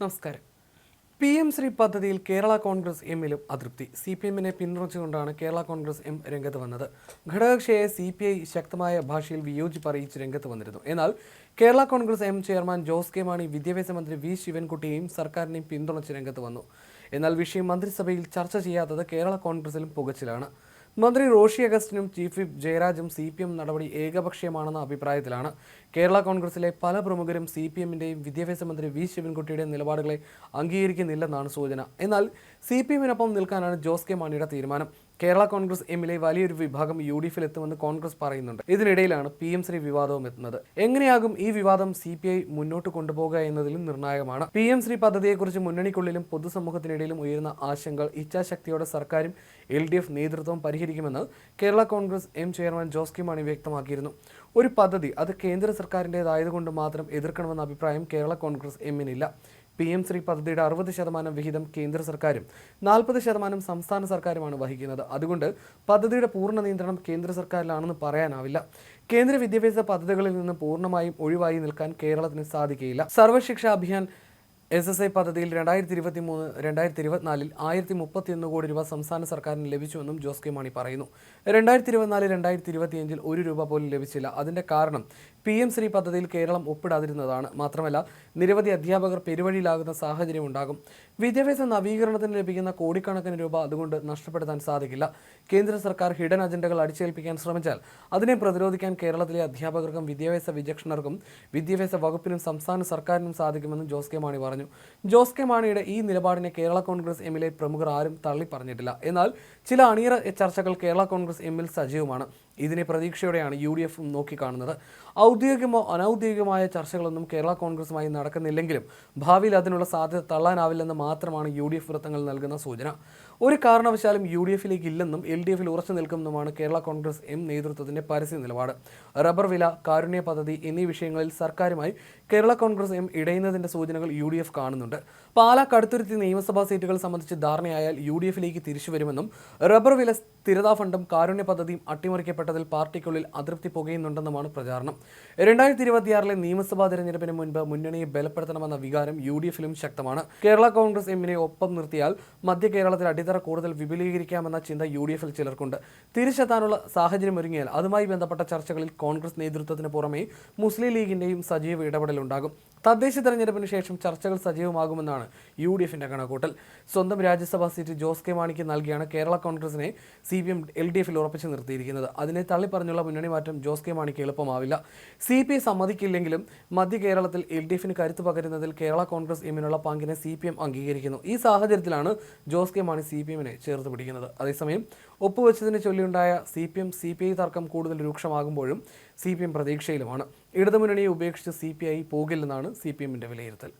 നമസ്കാരം. P M Shri പദ്ധതിയിൽ കേരള കോൺഗ്രസ് എമ്മിലും അതൃപ്തി. സി പി എമ്മിനെ പിന്തുണച്ചുകൊണ്ടാണ് കേരള കോൺഗ്രസ് എം രംഗത്ത് വന്നത്. ഘടകകക്ഷിയെ സി പി ഐ ശക്തമായ ഭാഷയിൽ വിയോജിപ്പ് അറിയിച്ച് രംഗത്ത് വന്നിരുന്നു. എന്നാൽ Kerala Congress M chairman Jose K Mani വിദ്യാഭ്യാസ മന്ത്രി വി ശിവൻകുട്ടിയെയും സർക്കാരിനെയും പിന്തുണച്ച് രംഗത്ത് വന്നു. എന്നാൽ വിഷയം മന്ത്രിസഭയിൽ ചർച്ച ചെയ്യാത്തത് കേരള കോൺഗ്രസിലും പുകച്ചിലാണ്. മന്ത്രി റോഷി അഗസ്റ്റിനും ചീഫ് വിപ്പ് ജയരാജും സി പി എം നടപടി ഏകപക്ഷീയമാണെന്ന അഭിപ്രായത്തിലാണ്. കേരള കോൺഗ്രസിലെ പല പ്രമുഖരും സി പി എമ്മിന്റെയും വിദ്യാഭ്യാസ മന്ത്രി വി ശിവൻകുട്ടിയുടെയും നിലപാടുകളെ അംഗീകരിക്കുന്നില്ലെന്നാണ് സൂചന. എന്നാൽ സി പി എമ്മിനൊപ്പം നിൽക്കാനാണ് ജോസ് കെ മാണിയുടെ തീരുമാനം. കേരള കോൺഗ്രസ് എമ്മിലെ വലിയൊരു വിഭാഗം യു ഡി എഫിൽ എത്തുമെന്ന് കോൺഗ്രസ് പറയുന്നുണ്ട്. ഇതിനിടയിലാണ് പി എം ശ്രീ വിവാദവും എത്തുന്നത്. എങ്ങനെയാകും ഈ വിവാദം സി പി ഐ മുന്നോട്ട് കൊണ്ടുപോകുക എന്നതിലും നിർണായകമാണ്. പി എം ശ്രീ പദ്ധതിയെക്കുറിച്ച് മുന്നണിക്കുള്ളിലും പൊതുസമൂഹത്തിനിടയിലും ഉയരുന്ന ആശങ്കകൾ ഇച്ഛാശക്തിയോടെ സർക്കാരും എൽ ഡി എഫ് നേതൃത്വവും പരിഹരിക്കുമെന്ന് Kerala Congress M chairman Jose K Mani വ്യക്തമാക്കിയിരുന്നു. ഒരു പദ്ധതി അത് കേന്ദ്ര സർക്കാരിന്റെതായതുകൊണ്ട് മാത്രം എതിർക്കണമെന്ന അഭിപ്രായം കേരള കോൺഗ്രസ് എമ്മിനില്ല. പി എം ശ്രീ പദ്ധതിയുടെ അറുപത് ശതമാനം വിഹിതം കേന്ദ്ര സർക്കാരും നാൽപ്പത് ശതമാനം സംസ്ഥാന സർക്കാരുമാണ് വഹിക്കുന്നത്. അതുകൊണ്ട് പദ്ധതിയുടെ പൂർണ നിയന്ത്രണം കേന്ദ്ര സർക്കാരിലാണെന്ന് പറയാനാവില്ല. കേന്ദ്ര വിദ്യാഭ്യാസ പദ്ധതികളിൽ നിന്ന് പൂർണമായും ഒഴിവായി നിൽക്കാൻ കേരളത്തിന് സാധിക്കുകയില്ല. Sarva Shiksha Abhiyan S S I പദ്ധതിയിൽ രണ്ടായിരത്തി ഇരുപത്തി മൂന്ന് രണ്ടായിരത്തി ഇരുപത്തിനാലിൽ ആയിരത്തി മുപ്പത്തിയൊന്ന് കോടി രൂപ സംസ്ഥാന സർക്കാരിന് ലഭിച്ചുവെന്നും ജോസ് കെ മാണി പറയുന്നു. രണ്ടായിരത്തി ഇരുപത്തിനാല് രണ്ടായിരത്തി ഇരുപത്തിയഞ്ചിൽ ഒരു രൂപ പോലും ലഭിച്ചില്ല. അതിന്റെ കാരണം പി എം ശ്രീ പദ്ധതിയിൽ കേരളം ഒപ്പിടാതിരുന്നതാണ്. മാത്രമല്ല നിരവധി അധ്യാപകർ പെരുവഴിയിലാകുന്ന സാഹചര്യം ഉണ്ടാകും. വിദ്യാഭ്യാസ നവീകരണത്തിന് ലഭിക്കുന്ന കോടിക്കണക്കിന് രൂപ അതുകൊണ്ട് നഷ്ടപ്പെടുത്താൻ സാധിക്കില്ല. കേന്ദ്ര സർക്കാർ ഹിഡൻ അജണ്ടകൾ അടിച്ചേൽപ്പിക്കാൻ ശ്രമിച്ചാൽ അതിനെ പ്രതിരോധിക്കാൻ കേരളത്തിലെ അധ്യാപകർക്കും വിദ്യാഭ്യാസ വിചക്ഷണർക്കും വിദ്യാഭ്യാസ വകുപ്പിനും സംസ്ഥാന സർക്കാരിനും സാധിക്കുമെന്ന് ജോസ് കെ മാണി പറഞ്ഞു. ജോസ് കെ മാണിയുടെ ഈ നിലപാടിനെ കേരള കോൺഗ്രസ് എമ്മിലെ പ്രമുഖർ ആരും തള്ളി പറഞ്ഞിട്ടില്ല എന്നാൽ ചില അണിയറ ചർച്ചകൾ കേരള കോൺഗ്രസ് എമ്മിൽ സജീവമാണ്. ഇതിനെ പ്രതീക്ഷയോടെയാണ് യു ഡി എഫ് നോക്കിക്കാണുന്നത് ഔദ്യോഗികമോ അനൗദ്യോഗികമായ ചർച്ചകളൊന്നും കേരള കോൺഗ്രസുമായി നടക്കുന്നില്ലെങ്കിലും ഭാവിയിൽ അതിനുള്ള സാധ്യത തള്ളാനാവില്ലെന്ന് മാത്രമാണ് യു ഡി എഫ് വൃത്തങ്ങൾ നൽകുന്ന സൂചന. ഒരു കാരണവശാലും യു ഡി എഫിലേക്ക് ഇല്ലെന്നും എൽ ഡി എഫിൽ ഉറച്ചു നിൽക്കുമെന്നുമാണ് കേരള കോൺഗ്രസ് എം നേതൃത്വത്തിന്റെ പരസ്യ നിലപാട്. റബ്ബർ വില കാരുണ്യ പദ്ധതി എന്നീ വിഷയങ്ങളിൽ സർക്കാരുമായി കേരള കോൺഗ്രസ് എം ഇടയുന്നതിന്റെ സൂചനകൾ യു ഡി എഫ് കാണുന്നുണ്ട്. പാലാ കടുത്തുരുത്തി നിയമസഭാ സീറ്റുകൾ സംബന്ധിച്ച് ധാരണയായാൽ യു ഡി എഫിലേക്ക് തിരിച്ചു വരുമെന്നും റബ്ബർ വില സ്ഥിരതാ ഫണ്ടും കാരുണ്യ പദ്ധതിയും അട്ടിമറിക്കപ്പെട്ടതിൽ പാർട്ടിക്കുള്ളിൽ അതൃപ്തി പുകയുന്നുണ്ടെന്നുമാണ് പ്രചാരണം. രണ്ടായിരത്തി ഇരുപത്തിയാറിലെ നിയമസഭാ തെരഞ്ഞെടുപ്പിന് മുൻപ് മുന്നണിയെ ബലപ്പെടുത്തണമെന്ന വികാരം യു ഡി എഫിലും ശക്തമാണ്. കേരള കോൺഗ്രസ് എമ്മിനെ ഒപ്പം നിർത്തിയാൽ മധ്യ കേരളത്തിൽ അടിത്തറ കൂടുതൽ വിപുലീകരിക്കാമെന്ന ചിന്ത യു ഡി എഫിൽ ചിലർക്കുണ്ട്. തിരിച്ചെത്താനുള്ള സാഹചര്യം ഒരുങ്ങിയാൽ അതുമായി ബന്ധപ്പെട്ട ചർച്ചകളിൽ കോൺഗ്രസ് നേതൃത്വത്തിന് പുറമെ മുസ്ലിം ലീഗിന്റെയും സജീവ ഇടപെടലുണ്ടാകും. തദ്ദേശ തെരഞ്ഞെടുപ്പിന് ശേഷം ചർച്ചകൾ സജീവമാകുമെന്നാണ് യു ഡി എഫിന്റെ കണക്കൂട്ടൽ സ്വന്തം രാജ്യസഭാ സീറ്റ് ജോസ് കെ മാണിക്ക് നൽകിയാണ് കേരള കോൺഗ്രസിനെ C P M L D എഫിൽ ഉറപ്പിച്ചു നിർത്തിയിരിക്കുന്നത്. അതിനെ തള്ളിപ്പറഞ്ഞുള്ള മുന്നണി മാറ്റം ജോസ് കെ മാണിക്ക് എളുപ്പമാവില്ല. സി പി സമ്മതിക്കില്ലെങ്കിലും മധ്യ കേരളത്തിൽ എൽ ഡി എഫിന് കരുത്ത് പകരുന്നതിൽ കേരള കോൺഗ്രസ് എമ്മിനുള്ള പങ്കിനെ സി പി എം അംഗീകരിക്കുന്നു. ഈ സാഹചര്യത്തിലാണ് Jose K Mani C P എമ്മിനെ ചേർത്ത് പിടിക്കുന്നത്. അതേസമയം ഒപ്പുവെച്ചതിനെ ചൊല്ലിയുണ്ടായ C P M C P I തർക്കം കൂടുതൽ രൂക്ഷമാകുമ്പോഴും സി പി എം പ്രതീക്ഷയിലുമാണ്. ഇടതുമുന്നണിയെ ഉപേക്ഷിച്ച് സി പി ഐ പോകില്ലെന്നാണ് സി പി എമ്മിന്റെ വിലയിരുത്തൽ.